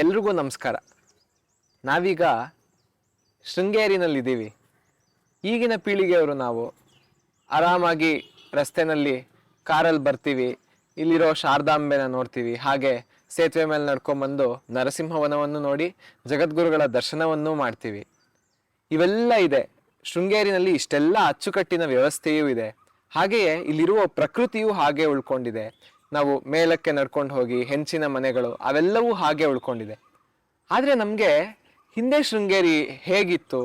ಎಲ್ರಿಗೂ ನಮಸ್ಕಾರ. ನಾವೀಗ ಶೃಂಗೇರಿನಲ್ಲಿದ್ದೀವಿ. ಈಗಿನ ಪೀಳಿಗೆಯವರು ನಾವು ಆರಾಮಾಗಿ ರಸ್ತೆನಲ್ಲಿ ಕಾರಲ್ಲಿ ಬರ್ತೀವಿ, ಇಲ್ಲಿರೋ ಶಾರದಾಂಬೆನ ನೋಡ್ತೀವಿ, ಹಾಗೆ ಸೇತುವೆ ಮೇಲೆ ನಡ್ಕೊಂಬಂದು ನರಸಿಂಹವನವನ್ನು ನೋಡಿ ಜಗದ್ಗುರುಗಳ ದರ್ಶನವನ್ನು ಮಾಡ್ತೀವಿ. ಇವೆಲ್ಲ ಇದೆ. ಶೃಂಗೇರಿನಲ್ಲಿ ಇಷ್ಟೆಲ್ಲ ಅಚ್ಚುಕಟ್ಟಿನ ವ್ಯವಸ್ಥೆಯೂ ಇದೆ. ಹಾಗೆಯೇ ಇಲ್ಲಿರುವ ಪ್ರಕೃತಿಯೂ ಹಾಗೆ ಉಳ್ಕೊಂಡಿದೆ. ನಾವು ಮೇಲಕ್ಕೆ ನಡ್ಕೊಂಡು ಹೋಗಿ ಹೆಂಚಿನ ಮನೆಗಳು ಅವೆಲ್ಲವೂ ಹಾಗೆ ಉಳ್ಕೊಂಡಿದೆ. ಆದರೆ ನಮಗೆ ಹಿಂದೆ ಶೃಂಗೇರಿ ಹೇಗಿತ್ತು?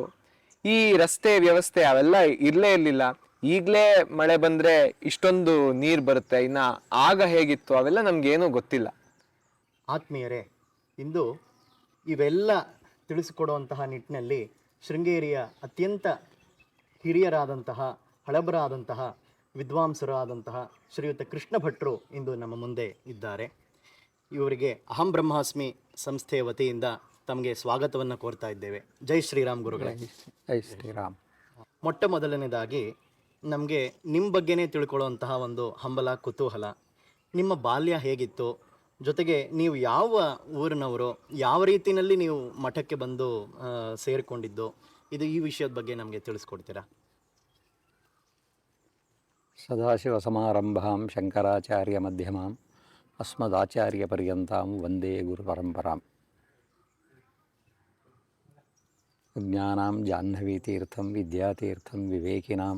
ಈ ರಸ್ತೆ ವ್ಯವಸ್ಥೆ ಅವೆಲ್ಲ ಇರಲೇ ಇರಲಿಲ್ಲ. ಈಗಲೇ ಮಳೆ ಬಂದರೆ ಇಷ್ಟೊಂದು ನೀರು ಬರುತ್ತೆ. ಇನ್ನು ಆಗ ಹೇಗಿತ್ತು ಅವೆಲ್ಲ ನಮಗೇನೂ ಗೊತ್ತಿಲ್ಲ. ಆತ್ಮೀಯರೇ, ಇಂದು ಇವೆಲ್ಲ ತಿಳಿಸಿಕೊಡುವಂತಹ ನಿಟ್ಟಿನಲ್ಲಿ ಶೃಂಗೇರಿಯ ಅತ್ಯಂತ ಹಿರಿಯರಾದಂತಹ, ಹಳಬರಾದಂತಹ, ವಿದ್ವಾಂಸರಾದಂತಹ ಶ್ರೀಯುತ ಕೃಷ್ಣ ಭಟ್ರು ಇಂದು ನಮ್ಮ ಮುಂದೆ ಇದ್ದಾರೆ. ಇವರಿಗೆ ಅಹಂ ಬ್ರಹ್ಮಾಸ್ಮಿ ಸಂಸ್ಥೆಯ ವತಿಯಿಂದ ತಮಗೆ ಸ್ವಾಗತವನ್ನು ಕೋರ್ತಾ ಇದ್ದೇವೆ. ಜೈ ಶ್ರೀರಾಮ್ ಗುರುಗಳೇ. ಜೈ ಶ್ರೀರಾಮ್. ಮೊಟ್ಟ ಮೊದಲನೇದಾಗಿ ನಮಗೆ ನಿಮ್ಮ ಬಗ್ಗೆನೇ ತಿಳ್ಕೊಳ್ಳುವಂತಹ ಒಂದು ಹಂಬಲ ಕುತೂಹಲ. ನಿಮ್ಮ ಬಾಲ್ಯ ಹೇಗಿತ್ತು? ಜೊತೆಗೆ ನೀವು ಯಾವ ಊರಿನವರು? ಯಾವ ರೀತಿಯಲ್ಲಿ ನೀವು ಮಠಕ್ಕೆ ಬಂದು ಸೇರಿಕೊಂಡಿದ್ದು? ಇದು ಈ ವಿಷಯದ ಬಗ್ಗೆ ನಮಗೆ ತಿಳಿಸ್ಕೊಡ್ತೀರಾ? ಸದಾಶಿವಸಮಾರಂಭಾಂ ಶಂಕರಾಚಾರ್ಯ ಮಧ್ಯಮಾಂ ಅಸ್ಮದಾಚಾರ್ಯ ಪರ್ಯಂತಾಂ ವಂದೇ ಗುರು ಪರಂಪರಾಂ ಜ್ಞಾನಾಂ ಜಾಹ್ನವೀತೀರ್ಥಂ ವಿದ್ಯಾತೀರ್ಥಂ ವಿವೇಕಿನಾಂ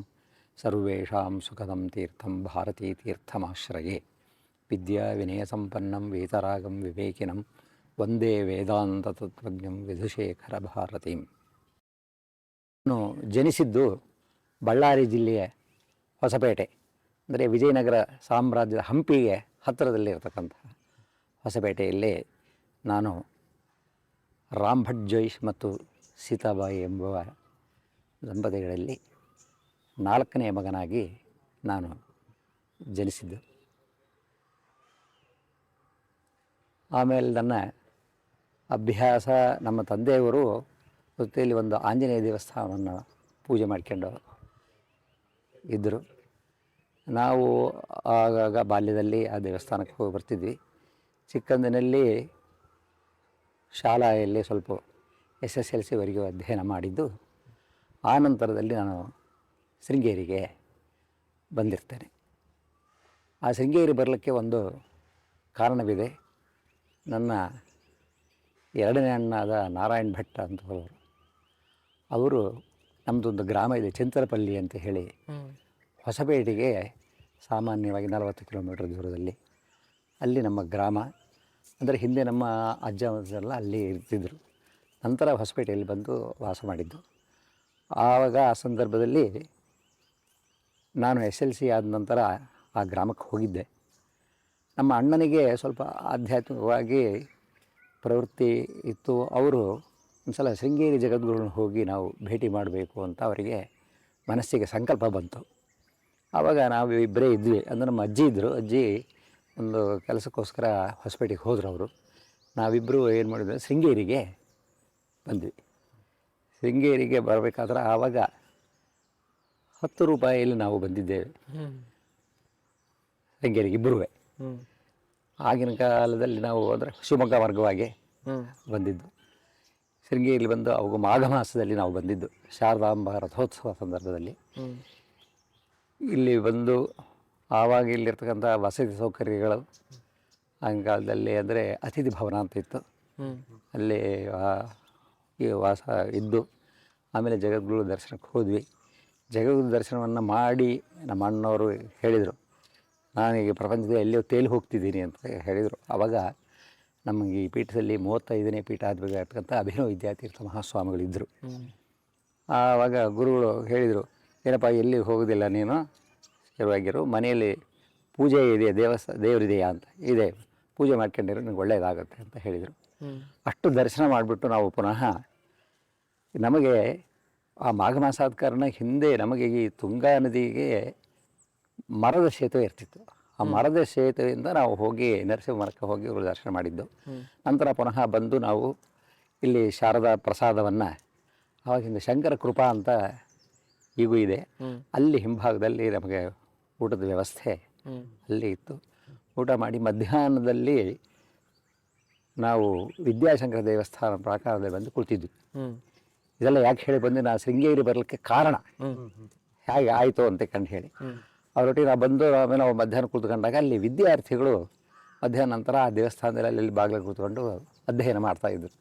ಸರ್ವೇಷಾಂ ಸುಖದಂ ತೀರ್ಥಂ ಭಾರತೀತೀರ್ಥಮಾಶ್ರಯೇ ವಿದ್ಯಾ ವಿನಯಸಂಪನ್ನಂ ವೇತರಾಗಂ ವಿವೇಕಿನಂ ವಂದೇ ವೇದಾಂತತತ್ವಜ್ಞಂ ವಿಧುಶೇಖರ ಭಾರತೀಂ. ಜನಿಸಿದ್ದು ಬಳ್ಳಾರಿ ಜಿಲ್ಲೆಯ ಹೊಸಪೇಟೆ, ಅಂದರೆ ವಿಜಯನಗರ ಸಾಮ್ರಾಜ್ಯದ ಹಂಪಿಗೆ ಹತ್ತಿರದಲ್ಲಿರತಕ್ಕಂತಹ ಹೊಸಪೇಟೆಯಲ್ಲಿ ನಾನು ರಾಮ್ ಭಟ್ ಜೋಯಿಸ್ ಮತ್ತು ಸೀತಾಬಾಯಿ ಎಂಬುವ ದಂಪತಿಗಳಲ್ಲಿ ನಾಲ್ಕನೇ ಮಗನಾಗಿ ನಾನು ಜನಿಸಿದ್ದು. ಆಮೇಲೆ ನನ್ನ ಅಭ್ಯಾಸ ನಮ್ಮ ತಂದೆಯವರು ಜೊತೆಯಲ್ಲಿ ಒಂದು ಆಂಜನೇಯ ದೇವಸ್ಥಾನವನ್ನು ಪೂಜೆ ಮಾಡ್ಕೊಂಡು ಇದ್ದರು. ನಾವು ಆಗಾಗ ಬಾಲ್ಯದಲ್ಲಿ ಆ ದೇವಸ್ಥಾನಕ್ಕೆ ಹೋಗಿ ಬರ್ತಿದ್ವಿ. ಚಿಕ್ಕಂದಿನಲ್ಲಿ ಶಾಲೆಯಲ್ಲಿ ಸ್ವಲ್ಪ ಎಸ್ ಎಸ್ ಎಲ್ ಸಿವರೆಗೂ ಅಧ್ಯಯನ ಮಾಡಿದ್ದು, ಆ ನಂತರದಲ್ಲಿ ನಾನು ಶೃಂಗೇರಿಗೆ ಬಂದಿರ್ತೇನೆ. ಆ ಶೃಂಗೇರಿ ಬರಲಿಕ್ಕೆ ಒಂದು ಕಾರಣವಿದೆ. ನನ್ನ ಎರಡನೇ ಅಣ್ಣಾದ ನಾರಾಯಣ್ ಭಟ್ ಅಂತ ಅವರು ಅವರು ನಮ್ಮದೊಂದು ಗ್ರಾಮ ಇದೆ ಚಿಂತರಪಲ್ಲಿ ಅಂತ ಹೇಳಿ ಹೊಸಪೇಟೆಗೆ ಸಾಮಾನ್ಯವಾಗಿ ನಲವತ್ತು ಕಿಲೋಮೀಟರ್ ದೂರದಲ್ಲಿ ಅಲ್ಲಿ ನಮ್ಮ ಗ್ರಾಮ ಅಂದರೆ ಹಿಂದೆ ನಮ್ಮ ಅಜ್ಜ ಎಲ್ಲ ಅಲ್ಲಿ ಇರ್ತಿದ್ದರು ನಂತರ ಹೊಸಪೇಟೆಯಲ್ಲಿ ಬಂದು ವಾಸ ಮಾಡಿದ್ದು. ಆವಾಗ ಆ ಸಂದರ್ಭದಲ್ಲಿ ನಾನು ಎಸ್ ಎಲ್ ಸಿ ಆದ ನಂತರ ಆ ಗ್ರಾಮಕ್ಕೆ ಹೋಗಿದ್ದೆ. ನಮ್ಮ ಅಣ್ಣನಿಗೆ ಸ್ವಲ್ಪ ಆಧ್ಯಾತ್ಮಿಕವಾಗಿ ಪ್ರವೃತ್ತಿ ಇತ್ತು. ಅವರು ಒಂದು ಸಲ ಶೃಂಗೇರಿ ಜಗದ್ಗುರುಗಳನ್ನ ಹೋಗಿ ನಾವು ಭೇಟಿ ಮಾಡಬೇಕು ಅಂತ ಅವರಿಗೆ ಮನಸ್ಸಿಗೆ ಸಂಕಲ್ಪ ಬಂತು. ಆವಾಗ ನಾವು ಇಬ್ಬರೇ ಇದ್ವಿ. ಅಂದರೆ ನಮ್ಮ ಅಜ್ಜಿ ಇದ್ದರು ಅಜ್ಜಿ ಒಂದು ಕೆಲಸಕ್ಕೋಸ್ಕರ ಹೊಸಪೇಟೆಗೆ ಹೋದರು ಅವರು. ನಾವಿಬ್ಬರು ಏನು ಮಾಡಿದ್ವಿ? ಶೃಂಗೇರಿಗೆ ಬಂದ್ವಿ. ಶೃಂಗೇರಿಗೆ ಬರಬೇಕಾದ್ರೆ ಆವಾಗ ಹತ್ತು ರೂಪಾಯಿಯಲ್ಲಿ ನಾವು ಬಂದಿದ್ದೇವೆ. ಶೃಂಗೇರಿಗೆ ಇಬ್ಬರೂ ಆಗಿನ ಕಾಲದಲ್ಲಿ ನಾವು ಅಂದರೆ ಶಿವಮೊಗ್ಗ ಮಾರ್ಗವಾಗಿ ಬಂದಿದ್ದು. ಶೃಂಗೇರಿಯಲ್ಲಿ ಬಂದು ಅವಾಗ ಮಾಘ ಮಾಸದಲ್ಲಿ ನಾವು ಬಂದಿದ್ದು. ಶಾರದಾಂಬ ರಥೋತ್ಸವ ಸಂದರ್ಭದಲ್ಲಿ. ಇಲ್ಲಿ ಬಂದು ಆವಾಗ ಇಲ್ಲಿರ್ತಕ್ಕಂಥ ವಸತಿ ಸೌಕರ್ಯಗಳು ಆಗಿನ ಕಾಲದಲ್ಲಿ ಅಂದರೆ ಅತಿಥಿ ಭವನ ಅಂತ ಇತ್ತು. ಅಲ್ಲಿ ಈ ವಾಸ ಇದ್ದು ಆಮೇಲೆ ಜಗದ್ಗುರು ದರ್ಶನಕ್ಕೆ ಹೋದ್ವಿ. ಜಗದ್ಗುರು ದರ್ಶನವನ್ನು ಮಾಡಿ ನಮ್ಮ ಅಣ್ಣವರು ಹೇಳಿದರು ನಾನೀಗ ಪ್ರಪಂಚದ ಎಲ್ಲಿಯೋ ತೇಲಿ ಹೋಗ್ತಿದ್ದೀನಿ ಅಂತ ಹೇಳಿದರು. ಆವಾಗ ನಮಗೆ ಈ ಪೀಠದಲ್ಲಿ ಮೂವತ್ತೈದನೇ ಪೀಠ ಆಗಬೇಕಾಗ್ತಕ್ಕಂಥ ಅಭಿನವ ವಿದ್ಯಾತೀರ್ಥ ಮಹಾಸ್ವಾಮಿಗಳಿದ್ದರು. ಆವಾಗ ಗುರುಗಳು ಹೇಳಿದರು, ಏನಪ್ಪ, ಎಲ್ಲಿ ಹೋಗೋದಿಲ್ಲ ನೀನು? ಸ್ಥಿರವಾಗಿರು ಮನೆಯಲ್ಲಿ ಪೂಜೆ ಇದೆ ದೇವಸ್ಥ ದೇವರಿದೆಯಾ? ಅಂತ. ಇದೆ, ಪೂಜೆ ಮಾಡ್ಕೊಂಡಿರೋ ನಿಮ್ಗೆ ಒಳ್ಳೆಯದಾಗುತ್ತೆ ಅಂತ ಹೇಳಿದರು. ಅಷ್ಟು ದರ್ಶನ ಮಾಡಿಬಿಟ್ಟು ನಾವು ಪುನಃ ನಮಗೆ ಆ ಮಾಘ ಮಾಸಾದ ಕಾರಣ ಹಿಂದೆ ನಮಗೆ ಈ ತುಂಗಾ ನದಿಗೆ ಮರದ ಸೇತುವೆ ಇರ್ತಿತ್ತು. ಆ ಮರದ ಸೇತುವೆಯಿಂದ ನಾವು ಹೋಗಿ ನರಸಿಂಹ ಮರಕ್ಕೆ ಹೋಗಿ ಇವರು ದರ್ಶನ ಮಾಡಿದ್ದು. ನಂತರ ಪುನಃ ಬಂದು ನಾವು ಇಲ್ಲಿ ಶಾರದಾ ಪ್ರಸಾದವನ್ನು ಆವಾಗಿಂದ ಶಂಕರ ಕೃಪಾ ಅಂತ ಈಗೂ ಇದೆ. ಅಲ್ಲಿ ಹಿಂಭಾಗದಲ್ಲಿ ನಮಗೆ ಊಟದ ವ್ಯವಸ್ಥೆ ಅಲ್ಲಿ ಇತ್ತು. ಊಟ ಮಾಡಿ ಮಧ್ಯಾಹ್ನದಲ್ಲಿ ನಾವು ವಿದ್ಯಾಶಂಕರ ದೇವಸ್ಥಾನ ಪ್ರಾಕಾರದಲ್ಲಿ ಬಂದು ಕುಳಿತಿದ್ವಿ. ಇದೆಲ್ಲ ಯಾಕೆ ಹೇಳಿ ಬಂದು ನಾನು ಶೃಂಗೇರಿ ಬರಲಿಕ್ಕೆ ಕಾರಣ. ಹೇಗೆ ಆಯಿತು ಅಂತ ಕಂಡು ಹೇಳಿ. ಅವರೊಟ್ಟಿಗೆ ನಾವು ಬಂದು ಆಮೇಲೆ ನಾವು ಮಧ್ಯಾಹ್ನ ಕೂತ್ಕೊಂಡಾಗ ಅಲ್ಲಿ ವಿದ್ಯಾರ್ಥಿಗಳು ಮಧ್ಯಾಹ್ನ ನಂತರ ಆ ದೇವಸ್ಥಾನದಲ್ಲಿ ಅಲ್ಲಿ ಬಾಗಿಲು ಕೂತ್ಕೊಂಡು ಅಧ್ಯಯನ ಮಾಡ್ತಾಯಿದ್ರು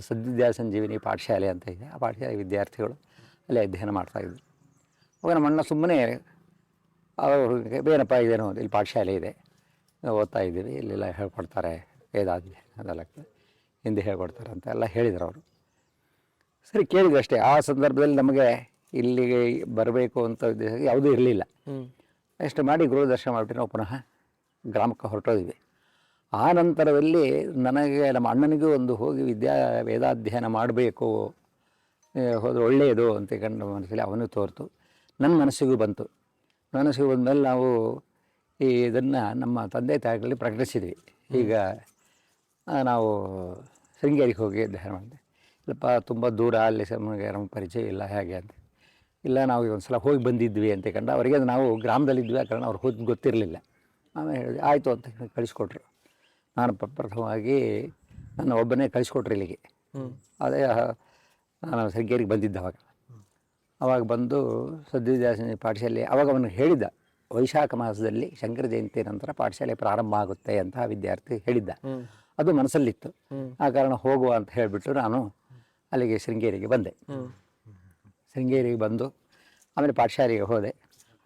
ಸದ್ಯ ಸಂಜೀವಿನಿ ಪಾಠಶಾಲೆ ಅಂತ ಇದೆ. ಆ ಪಾಠಶಾಲೆ ವಿದ್ಯಾರ್ಥಿಗಳು ಅಲ್ಲಿ ಅಧ್ಯಯನ ಮಾಡ್ತಾಯಿದ್ರು ಅವಾಗ ನಮ್ಮ ಅಣ್ಣ ಸುಮ್ಮನೆ ಅವರು ಏನಪ್ಪ ಇದೇನೋ ಇಲ್ಲಿ ಪಾಠಶಾಲೆ ಇದೆ. ಓದ್ತಾ ಇದ್ದೀವಿ ಇಲ್ಲೆಲ್ಲ ಹೇಳ್ಕೊಡ್ತಾರೆ. ವೇದಾಧ್ಯಯನ ಅದೆಲ್ಲ ಹಿಂದೆ ಹೇಳ್ಕೊಡ್ತಾರೆ ಅಂತ ಎಲ್ಲ ಹೇಳಿದ್ರು ಅವರು. ಸರಿ ಕೇಳಿದ್ರು ಅಷ್ಟೇ. ಆ ಸಂದರ್ಭದಲ್ಲಿ ನಮಗೆ ಇಲ್ಲಿಗೆ ಬರಬೇಕು ಅಂತ ಉದ್ದೇಶ ಯಾವುದೂ ಇರಲಿಲ್ಲ. ಅಷ್ಟು ಮಾಡಿ ಗುರು ದರ್ಶನ ಮಾಡಿಬಿಟ್ಟು ನಾವು ಪುನಃ ಗ್ರಾಮಕ್ಕೆ ಹೊರಟೋದ್ವಿ. ಆ ನಂತರದಲ್ಲಿ ನನಗೆ ನಮ್ಮ ಅಣ್ಣನಿಗೂ ಒಂದು ಹೋಗಿ ವಿದ್ಯಾ ವೇದಾಧ್ಯಯನ ಮಾಡಬೇಕು ಹೋದ್ರೆ ಒಳ್ಳೆಯದು ಅಂತ ಕಂಡು ಮನಸ್ಸಲ್ಲಿ ಅವನು ತೋರ್ತು. ನನ್ನ ಮನಸ್ಸಿಗೂ ಬಂತು. ಮನಸ್ಸಿಗೆ ಬಂದಮೇಲೆ ನಾವು ಈ ಇದನ್ನು ನಮ್ಮ ತಂದೆ ತಾಯಿಗಳಲ್ಲಿ ಪ್ರಕಟಿಸಿದ್ವಿ. ಈಗ ನಾವು ಶೃಂಗೇರಿಗೆ ಹೋಗಿ ಅಧ್ಯಯನ ಮಾಡಿದೆ ಇಲ್ಲಪ್ಪ ತುಂಬ ದೂರ ಅಲ್ಲಿ ನಮಗೆ ನಮ್ಮ ಪರಿಚಯ ಇಲ್ಲ ಹೇಗೆ ಅಂತ. ಇಲ್ಲ ನಾವು ಒಂದು ಸಲ ಹೋಗಿ ಬಂದಿದ್ವಿ ಅಂತ ಕಂಡು ಅವರಿಗೆ ನಾವು ಗ್ರಾಮದಲ್ಲಿದ್ವಿ ಆ ಕಾರಣ ಅವ್ರು ಹೋಗಿ ಗೊತ್ತಿರಲಿಲ್ಲ. ಆಮೇಲೆ ಹೇಳಿದೆ ಆಯಿತು ಅಂತ ಹೇಳಿ ಕಳಿಸ್ಕೊಟ್ರು. ನಾನು ಪ್ರ- ಪ್ರಥಮವಾಗಿ ನನ್ನ ಒಬ್ಬನೇ ಕಳಿಸ್ಕೊಟ್ರು ಇಲ್ಲಿಗೆ. ಅದೇ ನಾನು ಶೃಂಗೇರಿಗೆ ಬಂದಿದ್ದೆ ಅವಾಗ. ಅವಾಗ ಬಂದು ಸದ್ವಿದ್ಯಾಸನ ಪಾಠಶಾಲೆ ಅವಾಗ ಅವನು ಹೇಳಿದ್ದ ವೈಶಾಖ ಮಾಸದಲ್ಲಿ ಶಂಕರ ಜಯಂತಿ ನಂತರ ಪಾಠಶಾಲೆ ಪ್ರಾರಂಭ ಆಗುತ್ತೆ ಅಂತ ವಿದ್ಯಾರ್ಥಿ ಹೇಳಿದ್ದ. ಅದು ಮನಸ್ಸಲ್ಲಿತ್ತು. ಆ ಕಾರಣ ಹೋಗುವ ಅಂತ ಹೇಳಿಬಿಟ್ಟು ನಾನು ಅಲ್ಲಿಗೆ ಶೃಂಗೇರಿಗೆ ಬಂದೆ. ಶೃಂಗೇರಿಗೆ ಬಂದು ಆಮೇಲೆ ಪಾಠಶಾಲೆಗೆ ಹೋದೆ.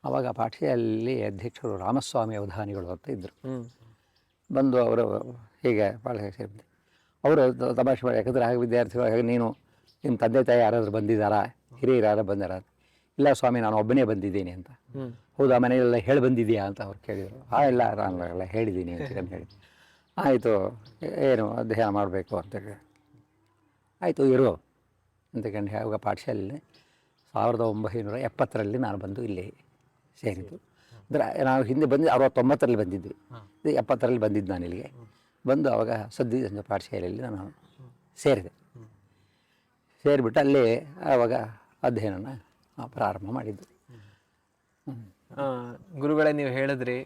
ಆವಾಗ ಪಾಠಶಾಲೆಯಲ್ಲಿ ಅಧ್ಯಕ್ಷರು ರಾಮಸ್ವಾಮಿ ಅವಧಾನಿಗಳು ಅಂತ ಇದ್ದರು ಬಂದು ಅವರು ಹೀಗೆ ಪಾಠಶಾಲೆ ಅವರು ತಮಾಷೆ ಮಾಡಿ ಯಾಕಂದರೆ ಹಾಗೆ ವಿದ್ಯಾರ್ಥಿಗಳು ಹಾಗೆ ನೀನು ನಿಮ್ಮ ತಂದೆ ತಾಯಿ ಯಾರಾದರೂ ಬಂದಿದ್ದಾರಾ? ಹಿರಿಯರು ಯಾರು ಬಂದಾರ? ಇಲ್ಲ ಸ್ವಾಮಿ ನಾನು ಒಬ್ಬನೇ ಬಂದಿದ್ದೀನಿ ಅಂತ. ಹೌದಾ ಮನೆಯಲ್ಲೆಲ್ಲ ಹೇಳಿ ಬಂದಿದೆಯಾ ಅಂತ ಅವ್ರು ಕೇಳಿದರು. ಆ ಇಲ್ಲ ನಾನು ಎಲ್ಲ ಹೇಳಿದ್ದೀನಿ ಅಂತ ಹೇಳಿ ಆಯಿತು ಏನು ಅಧ್ಯಯನ ಮಾಡಬೇಕು ಅಂತ ಆಯಿತು ಇರು ಅಂತ ಕಂಡು ಆವಾಗ ಪಾಠಶಾಲೆಯಲ್ಲಿ ಸಾವಿರದ ಒಂಬೈನೂರ ಎಪ್ಪತ್ತರಲ್ಲಿ ನಾನು ಬಂದು ಇಲ್ಲಿ ಸೇರಿದ್ದು. ಅಂದರೆ ನಾವು ಹಿಂದೆ ಬಂದು ಅರವತ್ತೊಂಬತ್ತರಲ್ಲಿ ಬಂದಿದ್ವಿ. ಇದು ಎಪ್ಪತ್ತರಲ್ಲಿ ಬಂದಿದ್ದು ನಾನು ಇಲ್ಲಿಗೆ. ಬಂದು ಆವಾಗ ಸದ್ಯ ಸಂಜೆ ಪಾಠಶಾಲೆಯಲ್ಲಿ ನಾನು ಸೇರಿದೆ. ಸೇರಿಬಿಟ್ಟು ಅಲ್ಲಿ ಆವಾಗ ಅಧ್ಯಯನ ಪ್ರಾರಂಭ ಮಾಡಿದ್ದು. ಗುರುಗಳೇ ನೀವು ಹೇಳಿದ್ರಿ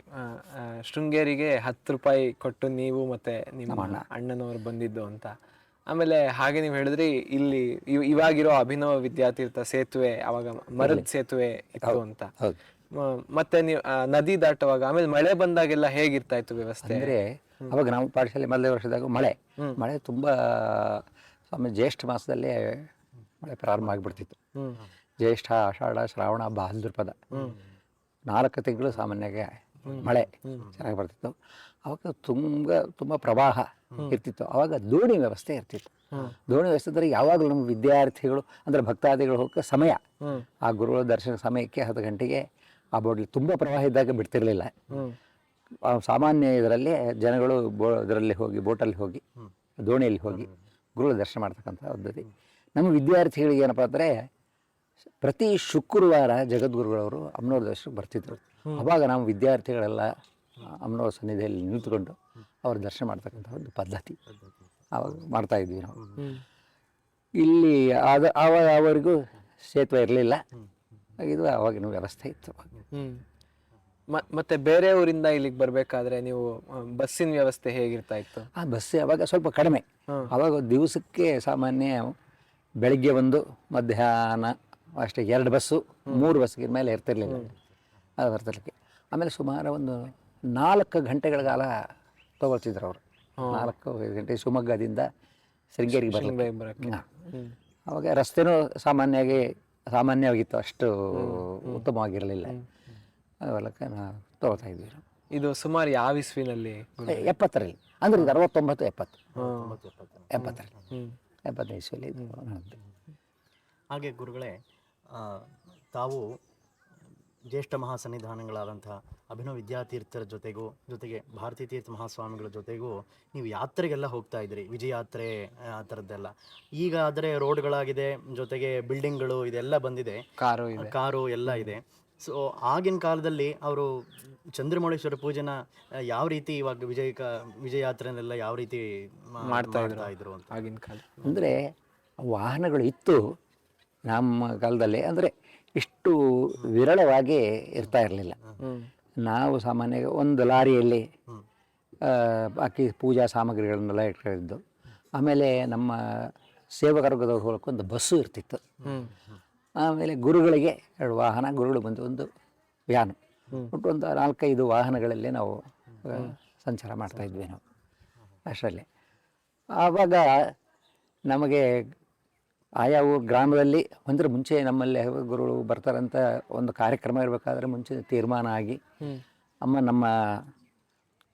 ಶೃಂಗೇರಿಗೆ ಹತ್ತು ರೂಪಾಯಿ ಕೊಟ್ಟು ನೀವು ಮತ್ತೆ ನಿಮ್ಮ ಅಣ್ಣನವರು ಬಂದಿದ್ದು ಅಂತ. ಆಮೇಲೆ ಹಾಗೆ ನೀವು ಹೇಳಿದ್ರಿ ಇಲ್ಲಿ ಇವ್- ಇವಾಗಿರೋ ಅಭಿನವ ವಿದ್ಯಾತೀರ್ಥ ಸೇತುವೆ ಅವಾಗ ಮರದ ಸೇತುವೆ ಇತ್ತು ಅಂತ. ಮ- ಮತ್ತೆ ನೀವು ನದಿ ದಾಟುವಾಗ ಆಮೇಲೆ ಮಳೆ ಬಂದಾಗೆಲ್ಲ ಹೇಗಿರ್ತಾ ಇತ್ತು ವ್ಯವಸ್ಥೆ? ಅಂದ್ರೆ ಅವಾಗ ನಾವು ಪಾಠಶಾಲೆ ಮೊದಲ ವರ್ಷದಾಗ ಮಳೆ ಮಳೆ ತುಂಬಾ ಸ್ವಾಮಿ ಜ್ಯೇಷ್ಠ ಮಾಸದಲ್ಲಿ ಮಳೆ ಪ್ರಾರಂಭ ಆಗಿಬಿಡ್ತಿತ್ತು. ಹ್ಮ್. ಜ್ಯೇಷ್ಠ ಆಷಾಢ ಶ್ರಾವಣ ಭಾದ್ರಪದ ನಾಲ್ಕು ತಿಂಗಳು ಸಾಮಾನ್ಯವಾಗಿ ಮಳೆ ಚೆನ್ನಾಗಿ ಬರ್ತಿತ್ತು. ಅವಾಗ ತುಂಬ ತುಂಬ ಪ್ರವಾಹ. ಇರ್ತಿತ್ತು. ಅವಾಗ ದೋಣಿ ವ್ಯವಸ್ಥೆ ಇರ್ತಿತ್ತು. ದೋಣಿ ವ್ಯವಸ್ಥೆ ಅಂದರೆ ಯಾವಾಗಲೂ ನಮ್ಮ ವಿದ್ಯಾರ್ಥಿಗಳು ಅಂದರೆ ಭಕ್ತಾದಿಗಳು ಹೋಗಕ್ಕೆ ಸಮಯ. ಆ ಗುರುಗಳ ದರ್ಶನ ಸಮಯಕ್ಕೆ ಹತ್ತು ಗಂಟೆಗೆ ಆ ಬೋಟ್ಲಿ ತುಂಬ ಪ್ರವಾಹ ಇದ್ದಾಗ ಬಿಡ್ತಿರಲಿಲ್ಲ. ಸಾಮಾನ್ಯ ಇದರಲ್ಲಿ ಜನಗಳು ಬೋ ಇದರಲ್ಲಿ ಹೋಗಿ ಬೋಟಲ್ಲಿ ಹೋಗಿ ದೋಣಿಯಲ್ಲಿ ಹೋಗಿ ಗುರುಗಳ ದರ್ಶನ ಮಾಡ್ತಕ್ಕಂಥ ಪದ್ಧತಿ. ನಮ್ಮ ವಿದ್ಯಾರ್ಥಿಗಳಿಗೆ ಏನಪ್ಪ ಅಂದರೆ ಪ್ರತಿ ಶುಕ್ರವಾರ ಜಗದ್ಗುರುಗಳವರು ಅಮ್ಮನವ್ರ ದರ್ಶನಕ್ಕೆ ಬರ್ತಿದ್ರು. ಅವಾಗ ನಾವು ವಿದ್ಯಾರ್ಥಿಗಳೆಲ್ಲ ಅಮ್ಮನವ್ರ ಸನ್ನಿಧಿಯಲ್ಲಿ ನಿಂತುಕೊಂಡು ಅವ್ರ ದರ್ಶನ ಮಾಡ್ತಕ್ಕಂಥ ಒಂದು ಪದ್ಧತಿ ಆವಾಗ ಮಾಡ್ತಾ ಇದ್ವಿ ನಾವು. ಇಲ್ಲಿ ಆದ ಆವಾಗ ಅವರಿಗೂ ಸೇತುವೆ ಇರಲಿಲ್ಲ. ಇದು ಆವಾಗಿನ ವ್ಯವಸ್ಥೆ ಇತ್ತು. ಮತ್ತೆ ಬೇರೆ ಊರಿಂದ ಇಲ್ಲಿಗೆ ಬರಬೇಕಾದ್ರೆ ನೀವು ಬಸ್ಸಿನ ವ್ಯವಸ್ಥೆ ಹೇಗಿರ್ತಾ ಇತ್ತು? ಆ ಬಸ್ ಅವಾಗ ಸ್ವಲ್ಪ ಕಡಿಮೆ. ಅವಾಗ ದಿವಸಕ್ಕೆ ಸಾಮಾನ್ಯ ಬೆಳಿಗ್ಗೆ ಒಂದು ಮಧ್ಯಾಹ್ನ ಅಷ್ಟೇ ಎರಡು ಬಸ್ಸು ಮೂರು ಬಸ್ಗಿನ ಮೇಲೆ ಇರ್ತಿರ್ಲಿಲ್ಲ. ಅದು ಬರ್ತಿರ್ಲಿಕ್ಕೆ. ಆಮೇಲೆ ಸುಮಾರು ಒಂದು ನಾಲ್ಕು ಗಂಟೆಗಳ ಕಾಲ ತಗೊಳ್ತಿದ್ರು ಅವರು. ನಾಲ್ಕು ಐದು ಗಂಟೆ ಶಿವಮೊಗ್ಗದಿಂದ ಶೃಂಗೇರಿಗೆ ಬರಲಿಕ್ಕೆ ಅವಾಗ ರಸ್ತೆನೂ ಸಾಮಾನ್ಯವಾಗಿ ಸಾಮಾನ್ಯವಾಗಿತ್ತು ಅಷ್ಟು ಉತ್ತಮವಾಗಿರಲಿಲ್ಲ. ಅವೆಲ್ಲಕ್ಕೆ ನಾವು ತಗೋತಾ ಇದ್ವಿ. ಇದು ಸುಮಾರು ಯಾವ ಇಸ್ವಿನಲ್ಲಿ ಎಪ್ಪತ್ತರಲ್ಲಿ. ಅಂದ್ರೆ ಇದು ಅರವತ್ತೊಂಬತ್ತು ಎಪ್ಪತ್ತು. ಎಪ್ಪತ್ತರಲ್ಲಿ. ಎಪ್ಪತ್ತನೇ ಎಪ್ಪತ್ತೈದು ಇಸ್ವಿಯಲ್ಲಿ ಹಾಗೆ ಗುರುಗಳೇ ತಾವು ಜ್ಯೇಷ್ಠ ಮಹಾಸನ್ನಿಧಾನಗಳಾದಂತಹ ಅಭಿನವ ವಿದ್ಯಾತೀರ್ಥರ ಜೊತೆಗೂ ಜೊತೆಗೆ ಭಾರತೀ ತೀರ್ಥ ಮಹಾಸ್ವಾಮಿಗಳ ಜೊತೆಗೂ ನೀವು ಯಾತ್ರೆಗೆಲ್ಲ ಹೋಗ್ತಾ ಇದ್ರಿ ವಿಜಯಾತ್ರೆ ಆ ಥರದ್ದೆಲ್ಲ. ಈಗ ಆದರೆ ರೋಡ್ಗಳಾಗಿದೆ ಜೊತೆಗೆ ಬಿಲ್ಡಿಂಗ್ಗಳು ಇದೆಲ್ಲ ಬಂದಿದೆ. ಕಾರು ಕಾರು ಎಲ್ಲ ಇದೆ. ಸೊ ಆಗಿನ ಕಾಲದಲ್ಲಿ ಅವರು ಚಂದ್ರಮೌಳೇಶ್ವರ ಪೂಜೆನ ಯಾವ ರೀತಿ ಇವಾಗ ವಿಜಯ ವಿಜಯಾತ್ರೆನೆಲ್ಲ ಯಾವ ರೀತಿ ಮಾಡ್ತಾ ಮಾಡ್ತಾ ಇದ್ರು ಅಂತ? ಆಗಿನ ಕಾಲ. ಅಂದರೆ ವಾಹನಗಳು ಇತ್ತು ನಮ್ಮ ಕಾಲದಲ್ಲಿ. ಅಂದರೆ ಇಷ್ಟು ವಿರಳವಾಗಿ ಇರ್ತಾ ಇರಲಿಲ್ಲ. ನಾವು ಸಾಮಾನ್ಯವಾಗಿ ಒಂದು ಲಾರಿಯಲ್ಲಿ ಅಕ್ಕಿ ಪೂಜಾ ಸಾಮಗ್ರಿಗಳನ್ನೆಲ್ಲ ಇಟ್ಕೊಂಡಿದ್ದು. ಆಮೇಲೆ ನಮ್ಮ ಸೇವಕರ್ಗದವ್ರು ಹೋಗಕ್ಕೆ ಒಂದು ಬಸ್ಸು ಇರ್ತಿತ್ತು. ಆಮೇಲೆ ಗುರುಗಳಿಗೆ ಎರಡು ವಾಹನ, ಗುರುಗಳು ಬಂದು ಒಂದು ವ್ಯಾನು. ಒಟ್ಟು ಒಂದು ನಾಲ್ಕೈದು ವಾಹನಗಳಲ್ಲಿ ನಾವು ಸಂಚಾರ ಮಾಡ್ತಾ ಇದ್ವಿ ನಾವು ಅಷ್ಟರಲ್ಲಿ. ಆವಾಗ ನಮಗೆ ಆಯಾ ಗ್ರಾಮದಲ್ಲಿ ಅಂದರೆ ಮುಂಚೆ ನಮ್ಮಲ್ಲಿ ಗುರುಗಳು ಬರ್ತಾರಂತ ಒಂದು ಕಾರ್ಯಕ್ರಮ ಇರಬೇಕಾದ್ರೆ ಮುಂಚೆ ತೀರ್ಮಾನ ಆಗಿ ಅಮ್ಮ ನಮ್ಮ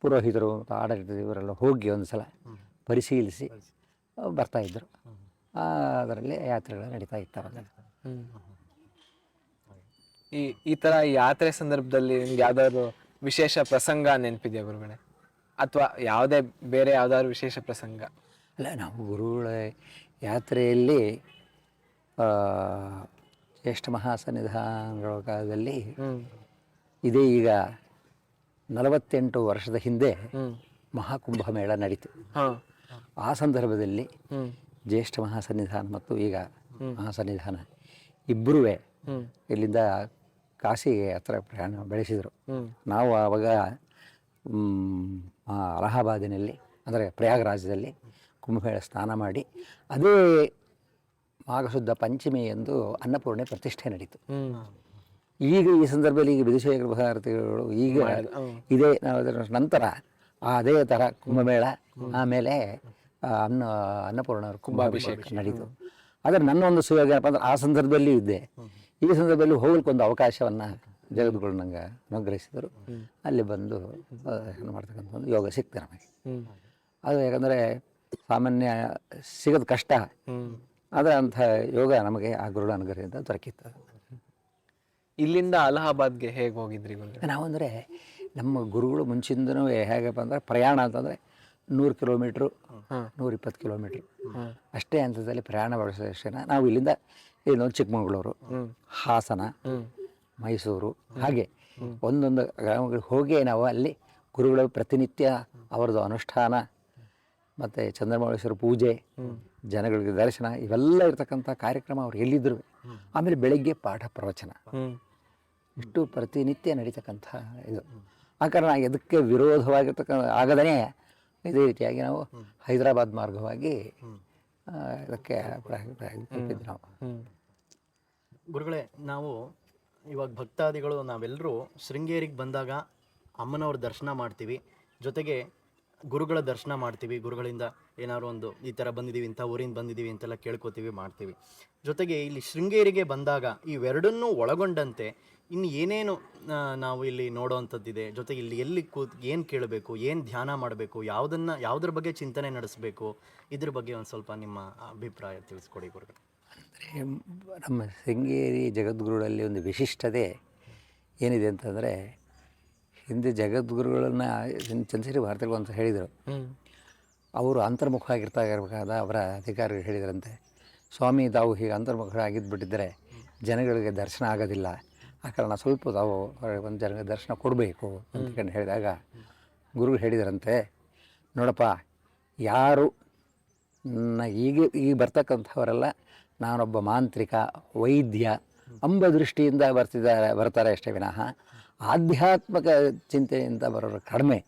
ಪುರೋಹಿತರು ಮತ್ತು ಆಡಳಿತ ಇವರೆಲ್ಲ ಹೋಗಿ ಒಂದು ಸಲ ಪರಿಶೀಲಿಸಿ ಬರ್ತಾ ಇದ್ದರು ಅದರಲ್ಲಿ ಯಾತ್ರೆಗಳು ನಡೀತಾ ಇತ್ತು ಈ ಈ ತರ ಯಾತ್ರೆ ಸಂದರ್ಭದಲ್ಲಿ ನಿಮ್ಗೆ ಯಾವ್ದಾದ್ರು ವಿಶೇಷ ಪ್ರಸಂಗ ನೆನಪಿದೆಯಾ ಗುರುಗಳೇ? ಅಥವಾ ಯಾವುದೇ ಬೇರೆ ಯಾವ್ದಾದ್ರು ವಿಶೇಷ ಪ್ರಸಂಗ? ಅಲ್ಲ ನಾವು ಗುರುಗಳ ಯಾತ್ರೆಯಲ್ಲಿ ಜ್ಯೇಷ್ಠ ಮಹಾಸನ್ನಿಧಾನಗಳ ಕಾಲದಲ್ಲಿ ಇದೇ ಈಗ ನಲವತ್ತೆಂಟು ವರ್ಷದ ಹಿಂದೆ ಮಹಾಕುಂಭ ಮೇಳ ನಡೀತು. ಆ ಸಂದರ್ಭದಲ್ಲಿ ಜ್ಯೇಷ್ಠ ಮಹಾಸನ್ನಿಧಾನ ಮತ್ತು ಈಗ ಮಹಾಸನ್ನಿಧಾನ ಇಬ್ಬರೂ ಇಲ್ಲಿಂದ ಕಾಶಿಗೆ ಹತ್ರ ಪ್ರಯಾಣ ಬೆಳೆಸಿದರು. ನಾವು ಆವಾಗ ಅಲಹಾಬಾದಿನಲ್ಲಿ ಅಂದರೆ ಪ್ರಯಾಗರಾಜದಲ್ಲಿ ಕುಂಭಮೇಳ ಸ್ನಾನ ಮಾಡಿ ಅದೇ ಮಾಘಶುದ್ಧ ಪಂಚಮಿ ಎಂದು ಅನ್ನಪೂರ್ಣೆ ಪ್ರತಿಷ್ಠೆ ನಡೀತು. ಈಗ ಈ ಸಂದರ್ಭದಲ್ಲಿ ಈಗ ವಿಧುಶೇಖರ ಭಾರತಿಗಳು ಈಗ ಇದೇ ನಂತರ ಅದೇ ಥರ ಕುಂಭಮೇಳ ಆಮೇಲೆ ಅನ್ನ ಅನ್ನಪೂರ್ಣ ಕುಂಭಾಭಿಷೇಕ ನಡೀತು. ಆದರೆ ನನ್ನ ಒಂದು ಸುಯೋಗ ಏನಪ್ಪ ಅಂದ್ರೆ ಆ ಸಂದರ್ಭದಲ್ಲಿ ಇದ್ದೆ. ಈ ಸಂದರ್ಭದಲ್ಲಿ ಹೋಗ್ಲಿಕ್ಕೆ ಒಂದು ಅವಕಾಶವನ್ನು ಜಗದ್ಗುರು ನಂಗೆ ಅನುಗ್ರಹಿಸಿದರು. ಅಲ್ಲಿ ಬಂದು ಏನು ಮಾಡ್ತಕ್ಕಂಥ ಒಂದು ಯೋಗ ಸಿಕ್ತು ನಮಗೆ. ಅದು ಯಾಕಂದರೆ ಸಾಮಾನ್ಯ ಸಿಗೋದು ಕಷ್ಟ. ಆದರೆ ಅಂಥ ಯೋಗ ನಮಗೆ ಆ ಗುರುಳ ಅನುಗ್ರಹದಿಂದ ದೊರಕಿತ್ತು. ಇಲ್ಲಿಂದ ಅಲಹಾಬಾದ್ಗೆ ಹೇಗೆ ಹೋಗಿದ್ರಿ ನಾವಂದರೆ ನಾವು ಅಂದರೆ ನಮ್ಮ ಗುರುಗಳು ಮುಂಚಿಂದನೂ ಹೇಗಪ್ಪ ಅಂದರೆ ಪ್ರಯಾಣ ಅಂತಂದರೆ ನೂರು ಕಿಲೋಮೀಟ್ರು ನೂರಿಪ್ಪತ್ತು ಕಿಲೋಮೀಟ್ರ್. ಅಷ್ಟೇ ಹಂತದಲ್ಲಿ ಪ್ರಯಾಣ ಬಳಸಿದ ನಾವು ಇಲ್ಲಿಂದ ಇನ್ನೊಂದು ಚಿಕ್ಕಮಗಳೂರು ಹಾಸನ ಮೈಸೂರು ಹಾಗೆ ಒಂದೊಂದು ಗ್ರಾಮಗಳಿಗೆ ಹೋಗಿ ನಾವು ಅಲ್ಲಿ ಗುರುಗಳ ಪ್ರತಿನಿತ್ಯ ಅವರದ್ದು ಅನುಷ್ಠಾನ ಮತ್ತು ಚಂದ್ರಮೌಳೇಶ್ವರ ಪೂಜೆ, ಜನಗಳಿಗೆ ದರ್ಶನ, ಇವೆಲ್ಲ ಇರತಕ್ಕಂಥ ಕಾರ್ಯಕ್ರಮ ಅವ್ರು ಎಲ್ಲಿದ್ದರು ಆಮೇಲೆ ಬೆಳಗ್ಗೆ ಪಾಠ ಪ್ರವಚನ. ಇಷ್ಟು ಪ್ರತಿನಿತ್ಯ ನಡೀತಕ್ಕಂಥ ಇದು. ಆ ಕಾರಣ ಎದಕ್ಕೆ ವಿರೋಧವಾಗಿರ್ತಕ್ಕಂಥ ಆಗದೇ ಇದೇ ರೀತಿಯಾಗಿ ನಾವು ಹೈದರಾಬಾದ್ ಮಾರ್ಗವಾಗಿ ಇದಕ್ಕೆ ನಾವು. ಗುರುಗಳೇ, ನಾವು ಇವಾಗ ಭಕ್ತಾದಿಗಳು ನಾವೆಲ್ಲರೂ ಶೃಂಗೇರಿಗೆ ಬಂದಾಗ ಅಮ್ಮನವ್ರ ದರ್ಶನ ಮಾಡ್ತೀವಿ. ಜೊತೆಗೆ ಗುರುಗಳ ದರ್ಶನ ಮಾಡ್ತೀವಿ, ಗುರುಗಳಿಂದ ಏನಾದ್ರು ಒಂದು ಈ ಥರ ಬಂದಿದ್ದೀವಿ ಇಂಥ ಊರಿಂದ ಬಂದಿದ್ದೀವಿ ಅಂತೆಲ್ಲ ಕೇಳ್ಕೋತೀವಿ, ಮಾಡ್ತೀವಿ. ಜೊತೆಗೆ ಇಲ್ಲಿ ಶೃಂಗೇರಿಗೆ ಬಂದಾಗ ಇವೆರಡನ್ನೂ ಒಳಗೊಂಡಂತೆ ಇನ್ನು ಏನೇನು ನಾವು ಇಲ್ಲಿ ನೋಡೋವಂಥದ್ದಿದೆ? ಜೊತೆಗೆ ಇಲ್ಲಿ ಎಲ್ಲಿ ಕೂತ್ ಏನು ಕೇಳಬೇಕು, ಏನು ಧ್ಯಾನ ಮಾಡಬೇಕು, ಯಾವುದನ್ನು, ಯಾವುದ್ರ ಬಗ್ಗೆ ಚಿಂತನೆ ನಡೆಸಬೇಕು, ಇದ್ರ ಬಗ್ಗೆ ಒಂದು ಸ್ವಲ್ಪ ನಿಮ್ಮ ಅಭಿಪ್ರಾಯ ತಿಳಿಸ್ಕೊಡಿ ಗುರುಗಳು. ಅಂದರೆ ನಮ್ಮ ಶೃಂಗೇರಿ ಜಗದ್ಗುರುಗಳಲ್ಲಿ ಒಂದು ವಿಶಿಷ್ಟತೆ ಏನಿದೆ ಅಂತಂದರೆ ಹಿಂದೆ ಜಗದ್ಗುರುಗಳನ್ನ ಚಂದ್ರಶೇರಿ ಭಾರತಿಗಳು ಅಂತ ಹೇಳಿದರು. ಅವರು ಅಂತರ್ಮುಖವಾಗಿರ್ತಾ ಇರಬೇಕಾದ ಅವರ ಅಧಿಕಾರಿಗಳು ಹೇಳಿದರಂತೆ. ಸ್ವಾಮಿ ತಾವು ಹೀಗೆ ಅಂತರ್ಮುಖರಾಗಿದ್ದು ಬಿಟ್ಟಿದ್ದರೆ ಜನಗಳಿಗೆ ದರ್ಶನ ಆಗೋದಿಲ್ಲ. ಆ ಕಾರಣ ಸ್ವಲ್ಪ ತಾವು ಒಂದು ಜನರಿಗೆ ದರ್ಶನ ಕೊಡಬೇಕು ಅಂತ ಹೇಳಿದಾಗ ಗುರುಗಳು ಹೇಳಿದರಂತೆ ನೋಡಪ್ಪ ಯಾರು ನನ್ನ ಈಗ ಈಗ ಬರ್ತಕ್ಕಂಥವರೆಲ್ಲ ನಾನೊಬ್ಬ ಮಾಂತ್ರಿಕ ವೈದ್ಯ ಅಂಬ ದೃಷ್ಟಿಯಿಂದ ಬರ್ತಿದ್ದಾರೆ ಬರ್ತಾರೆ ಅಷ್ಟೇ ವಿನಃ. ಆಧ್ಯಾತ್ಮಿಕ ಚಿಂತೆಯಿಂದ ಬರೋರು ಕಡಿಮೆ.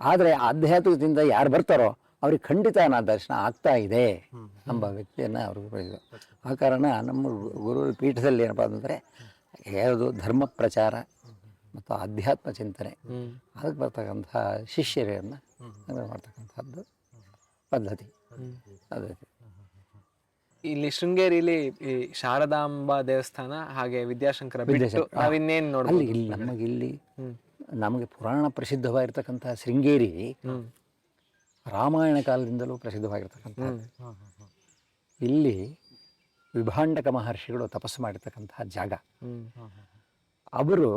ಆದರೆ ಆಧ್ಯಾತ್ಮಿಕದಿಂದ ಯಾರು ಬರ್ತಾರೋ ಅವ್ರಿಗೆ ಖಂಡಿತ ನಾ ದರ್ಶನ ಆಗ್ತಾ ಇದೆ ಎಂಬ ವ್ಯಕ್ತಿಯನ್ನು ಅವ್ರಿಗೆ ಬೆಳೆದರು ಆ ಕಾರಣ ನಮ್ಮ ಗುರು ಪೀಠದಲ್ಲಿ ಏನಪ್ಪ ಅಂತಂದರೆ ಯಾವುದು ಧರ್ಮ ಪ್ರಚಾರ ಮತ್ತು ಆಧ್ಯಾತ್ಮ ಚಿಂತನೆ. ಅದಕ್ಕೆ ಬರ್ತಕ್ಕಂಥ ಶಿಷ್ಯರನ್ನು ಮಾಡ್ತಕ್ಕಂಥದ್ದು ಪದ್ಧತಿ. ಅದೇ ಇಲ್ಲಿ ಶೃಂಗೇರಿಲಿ ಈ ಶಾರದಾಂಬ ದೇವಸ್ಥಾನ ಹಾಗೆ ವಿದ್ಯಾಶಂಕರ ಬಿಟ್ಟು ನಾವಿನ್ನೇನ್ ಅಲ್ಲಿ ನೋಡ್ಬೋದು ಇಲ್ಲಿ ನಮಗಿಲ್ಲಿ ನಮಗೆ ಪುರಾಣ ಪ್ರಸಿದ್ಧವಾಗಿರ್ತಕ್ಕಂಥ ಶೃಂಗೇರಿ ರಾಮಾಯಣ ಕಾಲದಿಂದಲೂ ಪ್ರಸಿದ್ಧವಾಗಿರ್ತಕ್ಕಂಥ ಇಲ್ಲಿ ವಿಭಾಂಡಕ ಮಹರ್ಷಿಗಳು ತಪಸ್ಸು ಮಾಡಿರ್ತಕ್ಕಂತಹ ಜಾಗ. ಹ್ಮ್. ಅವರು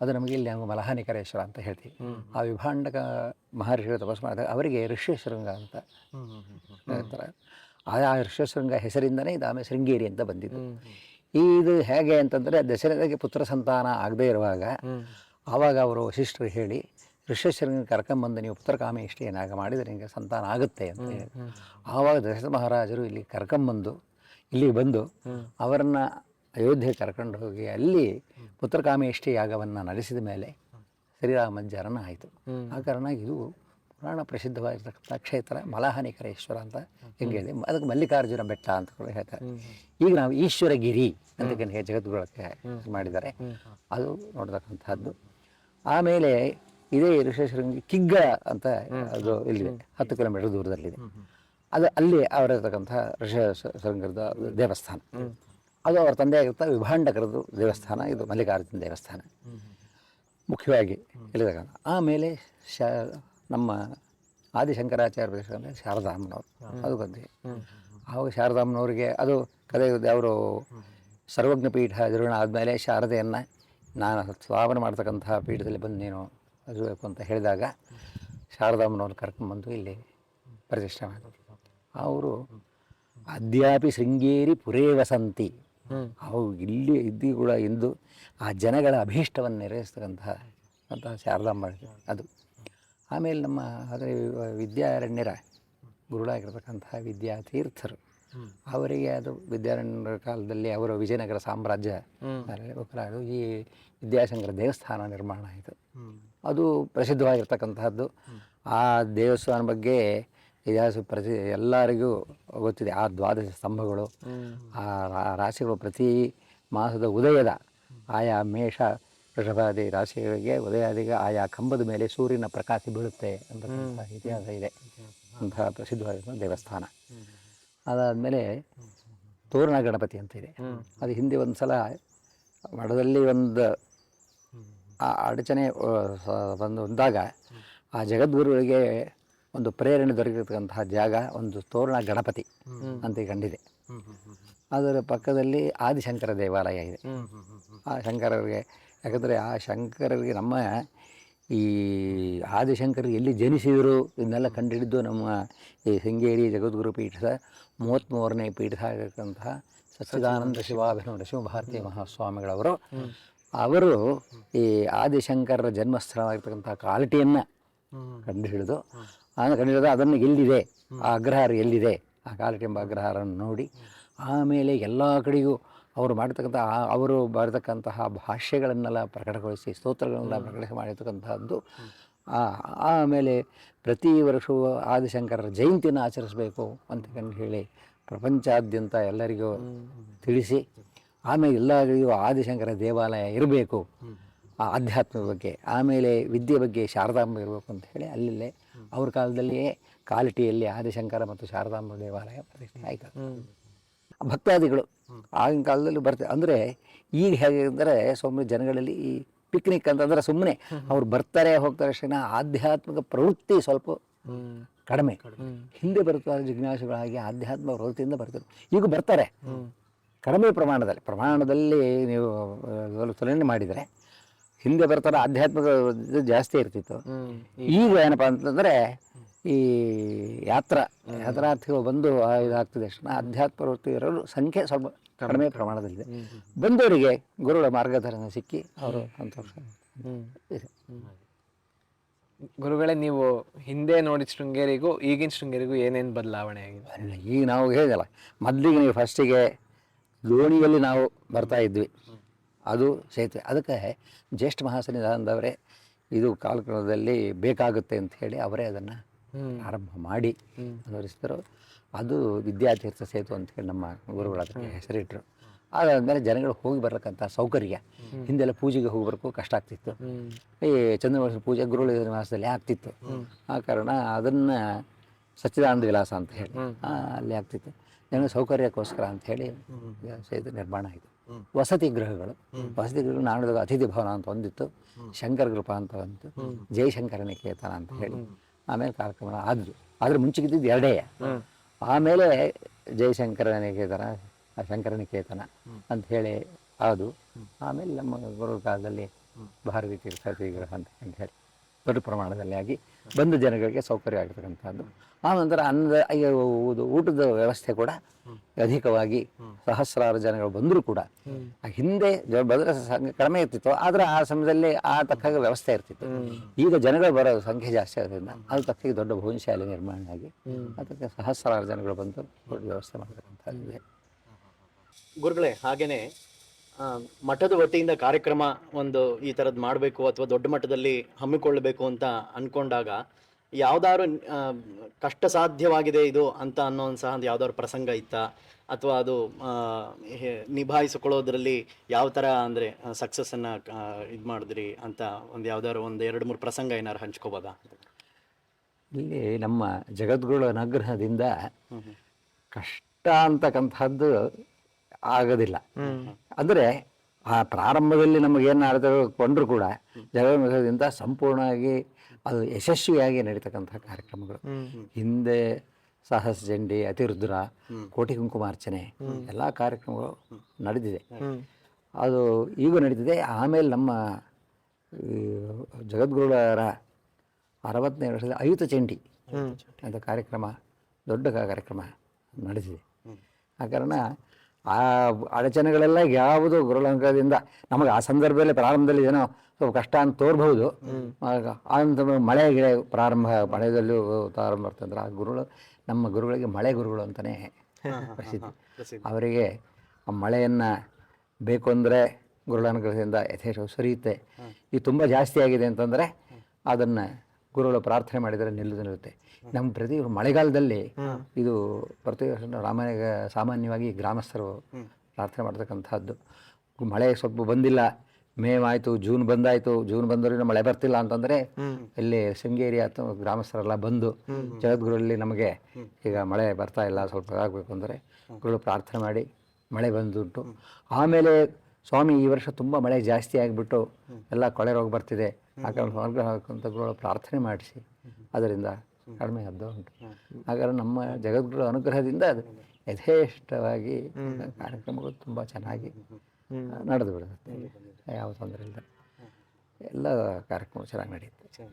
ಅದು ನಮಗೆ ಇಲ್ಲಿ ನಾವು ಮಲಹಾನಿಕರೇಶ್ವರ ಅಂತ ಹೇಳ್ತೀವಿ. ಆ ವಿಭಾಂಡಕ ಮಹರ್ಷಿಗಳು ತಪಸ್ಸು ಮಾಡಿದಾಗ ಅವರಿಗೆ ಋಷ್ಯಶೃಂಗ ಅಂತ ಹೇಳ್ತಾರೆ. ಆ ಋಷಶೃಂಗ ಹೆಸರಿಂದನೇ ಇದು ಆಮೇಲೆ ಶೃಂಗೇರಿ ಅಂತ ಬಂದಿದ್ದು. ಇದು ಹೇಗೆ ಅಂತಂದರೆ ದಶರಥಗೆ ಪುತ್ರ ಸಂತಾನ ಆಗದೇ ಇರುವಾಗ ಆವಾಗ ಅವರು ವಶಿಷ್ಠರು ಹೇಳಿ ಋಷಶೃಂಗ ಕರ್ಕೊಂಬಂದು ನೀವು ಪುತ್ರಕಾಮಿ ಇಷ್ಟು ಏನಾಗ ಮಾಡಿದರೆ ನಿಮಗೆ ಸಂತಾನ ಆಗುತ್ತೆ ಅಂತ ಹೇಳಿ. ಆವಾಗ ದಶರಥ ಮಹಾರಾಜರು ಇಲ್ಲಿ ಕರ್ಕೊಂಬಂದು ಇಲ್ಲಿ ಬಂದು ಅವರನ್ನು ಅಯೋಧ್ಯೆ ಕರ್ಕೊಂಡು ಹೋಗಿ ಅಲ್ಲಿ ಪುತ್ರಕಾಮೇಷ್ಠಿ ಯಾಗವನ್ನು ನಡೆಸಿದ ಮೇಲೆ ಶ್ರೀರಾಮ ಜನನ ಆಯಿತು. ಆ ಕಾರಣ ಇದು ಪುರಾಣ ಪ್ರಸಿದ್ಧವಾಗಿರ್ತಕ್ಕಂಥ ಕ್ಷೇತ್ರ ಮಲಹನಿಕರೇಶ್ವರ ಅಂತ ಹೆಂಗಿದೆ ಅದಕ್ಕೆ ಮಲ್ಲಿಕಾರ್ಜುನ ಬೆಟ್ಟ ಅಂತ ಕೂಡ ಹೇಳ್ತಾರೆ. ಈಗ ನಾವು ಈಶ್ವರಗಿರಿ ಅಂತ ಹೇಗೆ ಜಗದ್ಗುಳಕ್ಕೆ ಮಾಡಿದ್ದಾರೆ. ಅದು ನೋಡ್ತಕ್ಕಂಥದ್ದು. ಆಮೇಲೆ ಇದೇ ಋಷೇಶ್ವರಂಗಿ ಕಿಗ್ಗ ಅಂತ ಅದು ಇಲ್ಲಿ ಹತ್ತು ಕಿಲೋಮೀಟರ್ ದೂರದಲ್ಲಿದೆ. ಅದು ಅಲ್ಲಿ ಅವರಿರ್ತಕ್ಕಂಥ ಋಷ ಶೃಂಗರದ ದೇವಸ್ಥಾನ ಅದು ಅವರ ತಂದೆ ಆಗಿರ್ತ ವಿಭಾಂಡಕರದ್ದು ದೇವಸ್ಥಾನ. ಇದು ಮಲ್ಲಿಕಾರ್ಜುನ ದೇವಸ್ಥಾನ. ಮುಖ್ಯವಾಗಿ ಹೇಳಿದಾಗ. ಆಮೇಲೆ ಶಾ ನಮ್ಮ ಆದಿಶಂಕರಾಚಾರ್ಯ ಶಾರದಾಮ್ಮನವರು ಅದು ಗದ್ದೆ. ಆವಾಗ ಶಾರದಾಮ್ಮನವರಿಗೆ ಅದು ಕಲೆ ಅವರು ಸರ್ವಜ್ಞ ಪೀಠ ಅಧಿರೋಹಣ ಆದಮೇಲೆ ಶಾರದೆಯನ್ನು ನಾನು ಸ್ಥಾಪನೆ ಮಾಡ್ತಕ್ಕಂತಹ ಪೀಠದಲ್ಲಿ ಬಂದು ನೀನು ಅದಿರಬೇಕು ಅಂತ ಹೇಳಿದಾಗ ಶಾರದಾಮ್ಮನವ್ರು ಕರ್ಕೊಂಡ್ಬಂದು ಇಲ್ಲಿ ಪ್ರತಿಷ್ಠೆ ಮಾಡಿದ್ರು. ಅವರು ಅದ್ಯಾಪಿ ಶೃಂಗೇರಿ ಪುರೇ ವಸಂತಿ. ಅವು ಇಲ್ಲಿ ಇದ್ದು ಕೂಡ ಇಂದು ಆ ಜನಗಳ ಅಭೀಷ್ಟವನ್ನು ನೆರವೇರಿಸ್ತಕ್ಕಂತಹ ಅಂತಹ ಶಾರದಾಂಬ ಅದು. ಆಮೇಲೆ ನಮ್ಮ ಆದರೆ ವಿದ್ಯಾರಣ್ಯರ ಗುರುಳಾಗಿರ್ತಕ್ಕಂತಹ ವಿದ್ಯಾತೀರ್ಥರು. ಅವರಿಗೆ ಅದು ವಿದ್ಯಾರಣ್ಯರ ಕಾಲದಲ್ಲಿ ಅವರ ವಿಜಯನಗರ ಸಾಮ್ರಾಜ್ಯ ಒಕ್ಕಲಾಡು ಈ ವಿದ್ಯಾಶಂಕರ ದೇವಸ್ಥಾನ ನಿರ್ಮಾಣ ಆಯಿತು. ಅದು ಪ್ರಸಿದ್ಧವಾಗಿರ್ತಕ್ಕಂತಹದ್ದು. ಆ ದೇವಸ್ಥಾನ ಬಗ್ಗೆ ಇತಿಹಾಸ ಪ್ರತಿ ಎಲ್ಲರಿಗೂ ಗೊತ್ತಿದೆ. ಆ ದ್ವಾದಶ ಸ್ತಂಭಗಳು ಆ ರಾಶಿಗಳು ಪ್ರತಿ ಮಾಸದ ಉದಯದ ಆಯಾ ಮೇಷ ವೃಷಭಾದಿ ರಾಶಿಗಳಿಗೆ ಉದಯಾದಿಗೆ ಆಯಾ ಕಂಬದ ಮೇಲೆ ಸೂರ್ಯನ ಪ್ರಕಾಶ ಬೀಳುತ್ತೆ ಅಂತಕ್ಕಂಥ ಇತಿಹಾಸ ಇದೆ. ಅಂತಹ ಪ್ರಸಿದ್ಧವಾದ ದೇವಸ್ಥಾನ. ಅದಾದಮೇಲೆ ತೋರಣ ಗಣಪತಿ ಅಂತ ಇದೆ. ಅದು ಹಿಂದೆ ಒಂದು ಸಲ ಮಠದಲ್ಲಿ ಒಂದು ಆ ಅಡಚಣೆ ಬಂದು ಬಂದಾಗ ಆ ಜಗದ್ಗುರುಗಳಿಗೆ ಒಂದು ಪ್ರೇರಣೆ ದೊರಕಿರ್ತಕ್ಕಂತಹ ಜಾಗ ಒಂದು ತೋರಣ ಗಣಪತಿ ಅಂತ ಕಂಡಿದೆ. ಅದರ ಪಕ್ಕದಲ್ಲಿ ಆದಿಶಂಕರ ದೇವಾಲಯ ಇದೆ. ಆ ಶಂಕರರಿಗೆ ಯಾಕಂದರೆ ಆ ಶಂಕರರಿಗೆ ನಮ್ಮ ಈ ಆದಿಶಂಕರ್ ಎಲ್ಲಿ ಜನಿಸಿದರು ಇದನ್ನೆಲ್ಲ ಕಂಡುಹಿಡಿದು ನಮ್ಮ ಈ ಶೃಂಗೇರಿ ಜಗದ್ಗುರು ಪೀಠದ ಮೂವತ್ತ್ಮೂರನೇ ಪೀಠ ಆಗಿರ್ತಕ್ಕಂತಹ ಸಚ್ಚಿದಾನಂದ ಶಿವಾಭಿನವ ಶಿವಭಾರತಿ ಮಹಾಸ್ವಾಮಿಗಳವರು. ಅವರು ಈ ಆದಿಶಂಕರರ ಜನ್ಮಸ್ಥಳವಾಗಿರ್ತಕ್ಕಂಥ ಕಾಲಟಿಯನ್ನು ಕಂಡುಹಿಡಿದು ಆ ಕಂಡುಹಿಡಿದು ಅದನ್ನು ಎಲ್ಲಿದೆ? ಆ ಅಗ್ರಹಾರ ಎಲ್ಲಿದೆ? ಆ ಕಾಲಟಿ ಎಂಬ ಅಗ್ರಹಾರವನ್ನು ನೋಡಿ, ಆಮೇಲೆ ಎಲ್ಲ ಕಡೆಗೂ ಅವರು ಮಾಡಿರ್ತಕ್ಕಂಥ ಅವರು ಬರತಕ್ಕಂತಹ ಭಾಷೆಗಳನ್ನೆಲ್ಲ ಪ್ರಕಟಗೊಳಿಸಿ ಸ್ತೋತ್ರಗಳನ್ನೆಲ್ಲ ಪ್ರಕಟ ಮಾಡಿರ್ತಕ್ಕಂಥದ್ದು. ಆಮೇಲೆ ಪ್ರತಿ ವರ್ಷವೂ ಆದಿಶಂಕರರ ಜಯಂತಿಯನ್ನು ಆಚರಿಸಬೇಕು ಅಂತ ಕಂಡು ಹೇಳಿ ಪ್ರಪಂಚಾದ್ಯಂತ ಎಲ್ಲರಿಗೂ ತಿಳಿಸಿ ಆಮೇಲೆ ಎಲ್ಲರಿಗೂ ಆದಿಶಂಕರ ದೇವಾಲಯ ಇರಬೇಕು ಆ ಆಧ್ಯಾತ್ಮದ ಬಗ್ಗೆ ಆಮೇಲೆ ವಿದ್ಯೆ ಬಗ್ಗೆ ಶಾರದಾಂಬ ಇರಬೇಕು ಅಂತ ಹೇಳಿ ಅಲ್ಲಲ್ಲೇ ಅವ್ರ ಕಾಲದಲ್ಲಿಯೇ ಕಾಲಿಟಿಯಲ್ಲಿ ಆದಿಶಂಕರ ಮತ್ತು ಶಾರದಾಂಬ ದೇವಾಲಯ ಪ್ರತಿಷ್ಠೆ ಆಯಿತು ಭಕ್ತಾದಿಗಳು ಆಗಿನ ಕಾಲದಲ್ಲಿ ಬರ್ತಾರೆ ಅಂದರೆ ಈಗ ಹೇಗೆ ಅಂದರೆ ಸುಮ್ಮನೆ ಜನಗಳಲ್ಲಿ ಈ ಪಿಕ್ನಿಕ್ ಅಂತಂದ್ರೆ ಸುಮ್ಮನೆ ಅವ್ರು ಬರ್ತಾರೆ ಹೋಗ್ತಾರೆ ಅಷ್ಟೇ ಆಧ್ಯಾತ್ಮಿಕ ಪ್ರವೃತ್ತಿ ಸ್ವಲ್ಪ ಕಡಿಮೆ. ಹಿಂದೆ ಬರುತ್ತಾರೆ ಜಿಜ್ಞಾಸುಗಳಾಗಿ ಆಧ್ಯಾತ್ಮ ಪ್ರವೃತ್ತಿಯಿಂದ ಬರ್ತಾರೆ ಈಗ ಬರ್ತಾರೆ. ಕಡಿಮೆ ಪ್ರಮಾಣದಲ್ಲಿ ಪ್ರಮಾಣದಲ್ಲಿ ನೀವು ತುಲನೆ ಮಾಡಿದರೆ ಹಿಂದೆ ಬರ್ತಾರೆ ಆಧ್ಯಾತ್ಮಿಕ ಜಾಸ್ತಿ ಇರ್ತಿತ್ತು. ಈಗ ಏನಪ್ಪ ಅಂತಂದರೆ ಈ ಯಾತ್ರ ಯಾತ್ರಾರ್ಥಿಗಳು ಬಂದು ಇದಾಗ್ತದೆ ಅಷ್ಟು. ಅಧ್ಯಾತ್ಮ ವೃತ್ತಿ ಇರೋರು ಸಂಖ್ಯೆ ಸ್ವಲ್ಪ ಕಡಿಮೆ ಪ್ರಮಾಣದಲ್ಲಿದೆ. ಬಂದವರಿಗೆ ಗುರುಗಳ ಮಾರ್ಗದರ್ಶನ ಸಿಕ್ಕಿ ಅವರು ಸಂತೋಷ. ಗುರುಗಳೇ ನೀವು ಹಿಂದೆ ನೋಡಿದ ಶೃಂಗೇರಿಗೂ ಈಗಿನ ಶೃಂಗೇರಿಗೂ ಏನೇನು ಬದಲಾವಣೆ ಆಗಿದೆ? ಈಗ ನಾವು ಹೇಳಿದಲ್ಲ ಮೊದಲಿಗೆ ನೀವು ಫಸ್ಟಿಗೆ ದೋಣಿಯಲ್ಲಿ ನಾವು ಬರ್ತಾ ಇದ್ವಿ. ಅದು ಸೇತುವೆ. ಅದಕ್ಕೆ ಜ್ಯೇಷ್ಠ ಮಹಾಸನ್ನಿಧಾನದವರೇ ಇದು ಕಾಲಕ್ರಮದಲ್ಲಿ ಬೇಕಾಗುತ್ತೆ ಅಂತ ಹೇಳಿ ಅವರೇ ಅದನ್ನು ಆರಂಭ ಮಾಡಿ ಅನುವರಿಸಿದ್ರು ಅದು ವಿದ್ಯಾತೀರ್ಥ ಸೇತು ಅಂತ ಹೇಳಿ ನಮ್ಮ ಗುರುಗಳು ಅದಕ್ಕೆ ಹೆಸರಿಟ್ಟರು ಅದಾದಮೇಲೆ ಜನಗಳು ಹೋಗಿ ಬರ್ತಕ್ಕಂಥ ಸೌಕರ್ಯ. ಹಿಂದೆಲ್ಲ ಪೂಜೆಗೆ ಹೋಗಿ ಬರೋಕ್ಕೂ ಕಷ್ಟ ಆಗ್ತಿತ್ತು. ಈ ಚಂದ್ರವಂಶ ಪೂಜೆ ಗುರುಗಳ ನಿವಾಸದಲ್ಲಿ ಆಗ್ತಿತ್ತು. ಆ ಕಾರಣ ಅದನ್ನು ಸಚ್ಚಿದಾನಂದ ವಿಲಾಸ ಅಂತ ಹೇಳಿ ಅಲ್ಲಿ ಆಗ್ತಿತ್ತು. ಜನ ಸೌಕರ್ಯಕ್ಕೋಸ್ಕರ ಅಂತ ಹೇಳಿ ಸೇತು ನಿರ್ಮಾಣ ಆಯಿತು. ವಸತಿ ಗೃಹಗಳು. ವಸತಿ ಗೃಹಗಳು ನಾಡದ ಅತಿಥಿ ಭವನ ಅಂತ ಒಂದಿತ್ತು. ಶಂಕರ ಕೃಪಾ ಅಂತ ಒಂದು ಜಯಶಂಕರ ನಿಕೇತನ ಅಂತ ಹೇಳಿ ಆಮೇಲೆ ಕಾರ್ಯಕ್ರಮ ಆದ್ರು ಆದ್ರೆ ಮುಂಚಿಗಿದ್ದಿದ್ದು ಎರಡೇ. ಆಮೇಲೆ ಜಯಶಂಕರ ನಿಕೇತನ ಆ ಶಂಕರ ನಿಕೇತನ ಅಂತ ಹೇಳಿ ಅದು ಆಮೇಲೆ ನಮ್ಮ ಗುರು ಕಾಲದಲ್ಲಿ ಭಾರತೀಯ ತೀರ್ಥ ವಿಗ್ರಹ ಅಂತ ಅಂತ ಹೇಳಿ. ದೊಡ್ಡ ಪ್ರಮಾಣದಲ್ಲಿ ಆಗಿ ಬಂದ ಜನಗಳಿಗೆ ಸೌಕರ್ಯ ಆಗಿರ್ತಕ್ಕಂಥದ್ದು ಆನಂತರ ಅನ್ನದ ಊಟದ ವ್ಯವಸ್ಥೆ ಕೂಡ ಅಧಿಕವಾಗಿ ಸಹಸ್ರಾರು ಜನಗಳು ಬಂದರೂ ಕೂಡ ಹಿಂದೆ ಬದಲ ಸಂಖ್ಯೆ ಕಡಿಮೆ ಇರ್ತಿತ್ತು. ಆದರೆ ಆ ಸಮಯದಲ್ಲಿ ಆ ತಕ್ಕಾಗ ವ್ಯವಸ್ಥೆ ಇರ್ತಿತ್ತು. ಈಗ ಜನಗಳು ಬರೋ ಸಂಖ್ಯೆ ಜಾಸ್ತಿ ಆಗೋದ್ರಿಂದ ಅದು ತಕ್ಕಾಗಿ ದೊಡ್ಡ ಭೋಜನಶಾಲೆ ನಿರ್ಮಾಣ ಆಗಿ ಅದಕ್ಕೆ ಸಹಸ್ರಾರು ಜನಗಳು ಬಂದು ದೊಡ್ಡ ವ್ಯವಸ್ಥೆ ಮಾಡತಕ್ಕಂಥದ್ದಿದೆ. ಗುರುಗಳೇ ಹಾಗೇನೆ ಆ, ಮಠದ ವತಿಯಿಂದ ಕಾರ್ಯಕ್ರಮ ಒಂದು ಈ ತರದ್ ಮಾಡಬೇಕು ಅಥವಾ ದೊಡ್ಡ ಮಟ್ಟದಲ್ಲಿ ಹಮ್ಮಿಕೊಳ್ಳಬೇಕು ಅಂತ ಅನ್ಕೊಂಡಾಗ ಯಾವ್ದಾದ್ರು ಕಷ್ಟ ಸಾಧ್ಯವಾಗಿದೆ ಇದು ಅಂತ ಅನ್ನೋ ಸಹ ಒಂದು ಯಾವ್ದಾದ್ರು ಪ್ರಸಂಗ ಇತ್ತ? ಅಥವಾ ಅದು ನಿಭಾಯಿಸಿಕೊಳ್ಳೋದ್ರಲ್ಲಿ ಯಾವ ಥರ ಅಂದರೆ ಸಕ್ಸಸ್ಸನ್ನು ಇದು ಮಾಡಿದ್ರಿ ಅಂತ ಒಂದು ಯಾವ್ದಾದ್ರು ಒಂದು ಎರಡು ಮೂರು ಪ್ರಸಂಗ ಏನಾರು ಹಂಚ್ಕೋಬೋದಾ? ಇಲ್ಲಿ ನಮ್ಮ ಜಗದ್ಗುರು ಅನುಗ್ರಹದಿಂದ ಕಷ್ಟ ಅಂತಕ್ಕಂಥದ್ದು ಆಗೋದಿಲ್ಲ. ಅಂದರೆ ಆ ಪ್ರಾರಂಭದಲ್ಲಿ ನಮಗೇನು ಕೊಂಡ್ರು ಕೂಡ ಜಗದ್ಗುರುದಿಂದ ಸಂಪೂರ್ಣವಾಗಿ ಅದು ಯಶಸ್ವಿಯಾಗಿ ನಡೀತಕ್ಕಂಥ ಕಾರ್ಯಕ್ರಮಗಳು. ಹಿಂದೆ ಸಾಹಸ ಜಂಡಿ ಅತಿರುದ್ರ ಕೋಟಿ ಕುಂಕುಮಾರ್ಚನೆ ಎಲ್ಲ ಕಾರ್ಯಕ್ರಮಗಳು ನಡೆದಿದೆ. ಅದು ಈಗೂ ನಡೀತಿದೆ. ಆಮೇಲೆ ನಮ್ಮ ಜಗದ್ಗುರುಗಳರ ಜಗದ್ಗುರುಗಳ ಅರವತ್ತನೇ ವರ್ಷದ ಅಯುತ ಚಂಡಿ ಅಂತ ಕಾರ್ಯಕ್ರಮ ದೊಡ್ಡ ಕಾರ್ಯಕ್ರಮ ನಡೆದಿದೆ. ಆ ಕಾರಣ ಆ ಅಡಚಣೆಗಳೆಲ್ಲ ಯಾವುದು ಗುರುಲಂಕದಿಂದ ನಮಗೆ ಆ ಸಂದರ್ಭದಲ್ಲಿ ಪ್ರಾರಂಭದಲ್ಲಿ ಏನೋ ಸ್ವಲ್ಪ ಕಷ್ಟ ಅಂತ ತೋರ್ಬಹುದು. ಒಂದು ಮಳೆ ಗಿಳೆ ಪ್ರಾರಂಭ ಮಳೆದಲ್ಲೂ ಪ್ರಾರಂಭ ಅಂತಂದ್ರೆ ಆ ಗುರುಗಳು ನಮ್ಮ ಗುರುಗಳಿಗೆ ಮಳೆ ಗುರುಗಳು ಅಂತಲೇ ಪ್ರಸಿದ್ಧಿ. ಅವರಿಗೆ ಆ ಮಳೆಯನ್ನು ಬೇಕು ಅಂದರೆ ಗುರುಳಾನುಗ್ರಹದಿಂದ ಯಥೇಚ್ಛ ಸುರಿಯುತ್ತೆ. ಇದು ತುಂಬ ಜಾಸ್ತಿ ಆಗಿದೆ ಅಂತಂದರೆ ಅದನ್ನು ಗುರುಗಳು ಪ್ರಾರ್ಥನೆ ಮಾಡಿದರೆ ನಿಲ್ಲದಿರುತ್ತೆ ನಿಲ್ಲುತ್ತೆ. ನಮ್ಮ ಪ್ರತಿ ಮಳೆಗಾಲದಲ್ಲಿ ಇದು ಪ್ರತಿ ವರ್ಷ ರಾಮಾಯಣ ಸಾಮಾನ್ಯವಾಗಿ ಗ್ರಾಮಸ್ಥರು ಪ್ರಾರ್ಥನೆ ಮಾಡ್ತಕ್ಕಂಥದ್ದು ಮಳೆ ಸ್ವಲ್ಪ ಬಂದಿಲ್ಲ ಮೇ ಆಯಿತು ಜೂನ್ ಬಂದಾಯಿತು ಜೂನ್ ಬಂದರೂ ಮಳೆ ಬರ್ತಿಲ್ಲ ಅಂತಂದರೆ ಇಲ್ಲಿ ಶೃಂಗೇರಿ ಅಥವಾ ಗ್ರಾಮಸ್ಥರೆಲ್ಲ ಬಂದು ಜಗದ್ಗುರಲ್ಲಿ ನಮಗೆ ಈಗ ಮಳೆ ಬರ್ತಾ ಇಲ್ಲ ಸ್ವಲ್ಪ ಆಗಬೇಕು ಅಂದರೆ ಗುರುಗಳು ಪ್ರಾರ್ಥನೆ ಮಾಡಿ ಮಳೆ ಬಂದುಂಟು. ಆಮೇಲೆ ಸ್ವಾಮಿ ಈ ವರ್ಷ ತುಂಬ ಮಳೆ ಜಾಸ್ತಿ ಆಗಿಬಿಟ್ಟು ಎಲ್ಲ ಕೊಳೆ ರೋಗ ಬರ್ತಿದೆ. ಆ ಕಾರಣ ಹೊರಗೆ ಹಾಕುವಂಥ ಗುರುಗಳು ಪ್ರಾರ್ಥನೆ ಮಾಡಿಸಿ. ಅದರಿಂದ ಕಡಿಮೆ ಆದ್ದು ಉಂಟು. ಹಾಗಾದ್ರೆ ನಮ್ಮ ಜಗದ್ಗುರು ಅನುಗ್ರಹದಿಂದ ಅದು ಯಥೇಷ್ಟವಾಗಿ ಕಾರ್ಯಕ್ರಮಗಳು ತುಂಬ ಚೆನ್ನಾಗಿ ನಡೆದು ಬಿಡುತ್ತೆ. ಯಾವ ತೊಂದರೆ ಇಲ್ಲ. ಎಲ್ಲ ಕಾರ್ಯಕ್ರಮ ಚೆನ್ನಾಗಿ ನಡೆಯುತ್ತೆ.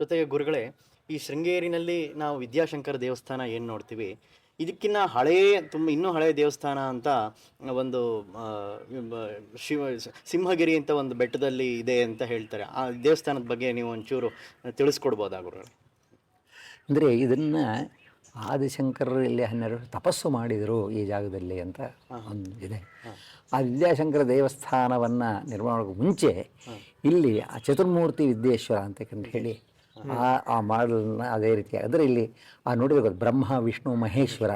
ಜೊತೆಗೆ ಗುರುಗಳೇ ಈ ಶೃಂಗೇರಿನಲ್ಲಿ ನಾವು ವಿದ್ಯಾಶಂಕರ ದೇವಸ್ಥಾನ ಏನು ನೋಡ್ತೀವಿ? ಇದಕ್ಕಿನ್ನ ಹಳೆಯ ತುಂಬ ಇನ್ನೂ ಹಳೆಯ ದೇವಸ್ಥಾನ ಅಂತ ಒಂದು ಶಿವ ಸಿಂಹಗಿರಿ ಅಂತ ಒಂದು ಬೆಟ್ಟದಲ್ಲಿ ಇದೆ ಅಂತ ಹೇಳ್ತಾರೆ. ಆ ದೇವಸ್ಥಾನದ ಬಗ್ಗೆ ನೀವು ಒಂಚೂರು ತಿಳಿಸ್ಕೊಡ್ಬೋದಾ ಗುರುಗಳೇ? ಅಂದರೆ ಇದನ್ನು ಆದಿಶಂಕರರು ಇಲ್ಲಿ ಹನ್ನೆರಡು ತಪಸ್ಸು ಮಾಡಿದರು ಈ ಜಾಗದಲ್ಲಿ ಅಂತ ಒಂದು ಇದೆ ಆ ವಿದ್ಯಾಶಂಕರ ದೇವಸ್ಥಾನವನ್ನು ನಿರ್ಮಾಣಕ್ಕೆ ಮುಂಚೆ ಇಲ್ಲಿ ಆ ಚತುರ್ಮೂರ್ತಿ ವಿದ್ಯೇಶ್ವರ ಅಂತ ಹೇಳಿ ಆ ಆ ಅದೇ ರೀತಿ. ಅಂದ್ರೆ ಇಲ್ಲಿ ಆ ನೋಡಿದ್ರೆ ಬ್ರಹ್ಮ ವಿಷ್ಣು ಮಹೇಶ್ವರ.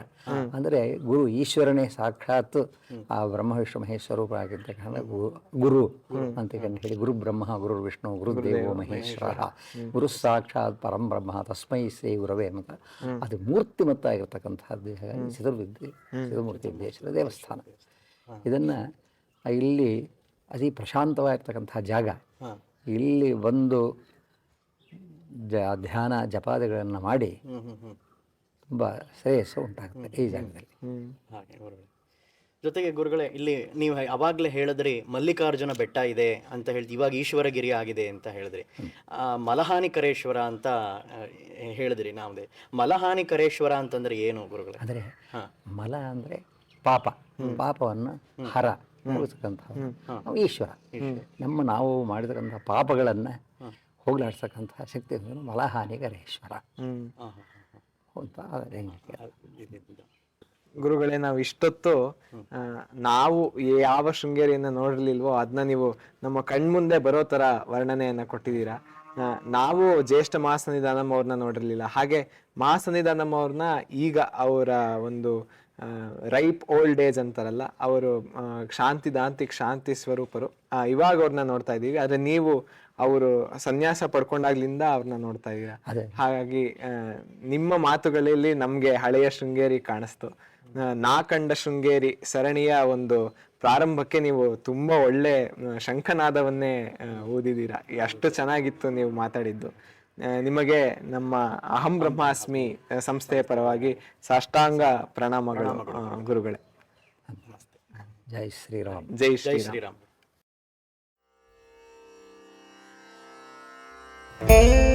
ಅಂದ್ರೆ ಗುರು ಈಶ್ವರನೇ ಸಾಕ್ಷಾತ್ ಆ ಬ್ರಹ್ಮ ವಿಷ್ಣು ಮಹೇಶ್ವರ ಆಗಿರ್ತಕ್ಕಂಥ ಗುರು ಅಂತ ಹೇಳಿ ಗುರು ಬ್ರಹ್ಮ ಗುರು ವಿಷ್ಣು ಗುರುದೇವೋ ಮಹೇಶ್ವರ. ಗುರು ಸಾಕ್ಷಾತ್ ಪರಂ ಬ್ರಹ್ಮ ತಸ್ಮೈ ಸೇ ಗುರವೇ ಅಂತ. ಅದು ಮೂರ್ತಿಮತ್ತಾಗಿರ್ತಕ್ಕಂಥದ್ದು ದೇಹ ಚಿತುರ್ವಿದ್ಯೆ ಚಿತುರ್ಮೂರ್ತಿ ವಿದ್ಯೇಶ್ವರ ದೇವಸ್ಥಾನ. ಇದನ್ನ ಇಲ್ಲಿ ಅತಿ ಪ್ರಶಾಂತವಾಗಿರ್ತಕ್ಕಂಥ ಜಾಗ ಇಲ್ಲಿ ಬಂದು ಜ ಧ್ಯಾನ ಜಪಾದಿಗಳನ್ನು ಮಾಡಿ ತುಂಬ ಶ್ರೇಯಸ್ಸು ಉಂಟಾಗುತ್ತೆ ಈ ಜಾಗದಲ್ಲಿ. ಹಾಗೆ ಗುರುಗಳೇ. ಜೊತೆಗೆ ಗುರುಗಳೇ ಇಲ್ಲಿ ನೀವು ಅವಾಗಲೇ ಹೇಳಿದ್ರಿ ಮಲ್ಲಿಕಾರ್ಜುನ ಬೆಟ್ಟ ಇದೆ ಅಂತ ಹೇಳಿದ್ರಿ ಇವಾಗ ಈಶ್ವರಗಿರಿ ಆಗಿದೆ ಅಂತ ಹೇಳಿದ್ರಿ. ಆ, ಮಲಹಾನಿಕರೇಶ್ವರ ಅಂತ ಹೇಳಿದ್ರಿ ನಾವೇ ಮಲಹಾನಿಕರೇಶ್ವರ ಅಂತಂದ್ರೆ ಏನು ಗುರುಗಳೇ? ಅಂದರೆ ಹಾ. ಮಲ ಅಂದರೆ ಪಾಪ. ಪಾಪವನ್ನು ಹರ ಮುಗಿಸ್ತಕ್ಕಂಥ ಈಶ್ವರ. ನಮ್ಮ ನಾವು ಮಾಡಿದಕ್ಕಂಥ ಪಾಪಗಳನ್ನು ಹೋಗ್ಲಾಡ್ಸಕ್ಕಂಥ ಶಕ್ತಿ ಅಂದ್ರೆ ಮಲಹಾನಿಗರೇಶ್ವರ. ಅಂತ ಗುರುಗಳೇ ನಾವು ಇಷ್ಟೊತ್ತು ನಾವು ಯಾವ ಶೃಂಗೇರಿಯನ್ನ ನೋಡಿರ್ಲಿಲ್ವೋ ಅದನ್ನ ನೀವು ನಮ್ಮ ಕಣ್ಮುಂದೆ ಬರೋ ತರ ವರ್ಣನೆಯನ್ನ ಕೊಟ್ಟಿದ್ದೀರಾ. ನಾವು ಜ್ಯೇಷ್ಠ ಮಹಾಸನ್ನಿಧಾನಂ ಅವ್ರನ್ನ ನೋಡಿರ್ಲಿಲ್ಲ. ಹಾಗೆ ಮಹಾಸನ್ನಿಧಾನಂ ಅವ್ರನ್ನ ಈಗ ಅವರ ಒಂದು ರೈಪ್ ಓಲ್ಡ್ ಏಜ್ ಅಂತಾರಲ್ಲ ಅವರು ಶಾಂತಿ ದಾಂತಿಕ್ ಶಾಂತಿ ಸ್ವರೂಪರು ಆ, ಇವಾಗ ಅವ್ರನ್ನ ನೋಡ್ತಾ ಇದ್ದೀವಿ. ಆದರೆ ನೀವು ಅವರು ಸನ್ಯಾಸ ಪಡ್ಕೊಂಡಾಗ್ಲಿಂದ ಅವ್ರನ್ನ ನೋಡ್ತಾ ಇದ್ದೀರಾ ಅದೇ. ಹಾಗಾಗಿ ಆ, ನಿಮ್ಮ ಮಾತುಗಳಲ್ಲಿ ನಮ್ಗೆ ಹಳೆಯ ಶೃಂಗೇರಿ ಕಾಣಿಸ್ತು. ಆ, ನಾ ಕಂಡ ಶೃಂಗೇರಿ ಸರಣಿಯ ಒಂದು ಪ್ರಾರಂಭಕ್ಕೆ ನೀವು ತುಂಬಾ ಒಳ್ಳೆ ಆ, ಶಂಖನಾದವನ್ನೇ ಆ, ಊದಿದ್ದೀರಾ ಅಷ್ಟು ಚೆನ್ನಾಗಿತ್ತು ನೀವು ಮಾತಾಡಿದ್ದು. ಆ, ನಿಮಗೆ ನಮ್ಮ ಅಹಂ ಬ್ರಹ್ಮಾಸ್ಮಿ ಆ, ಸಂಸ್ಥೆಯ ಪರವಾಗಿ ಸಾಷ್ಟಾಂಗ ಪ್ರಣಾಮಗಳು ಆ, ಗುರುಗಳೇ. ಜೈ ಶ್ರೀರಾಮ್. ಜೈ ಜೈ ಶ್ರೀರಾಮ್. Hey.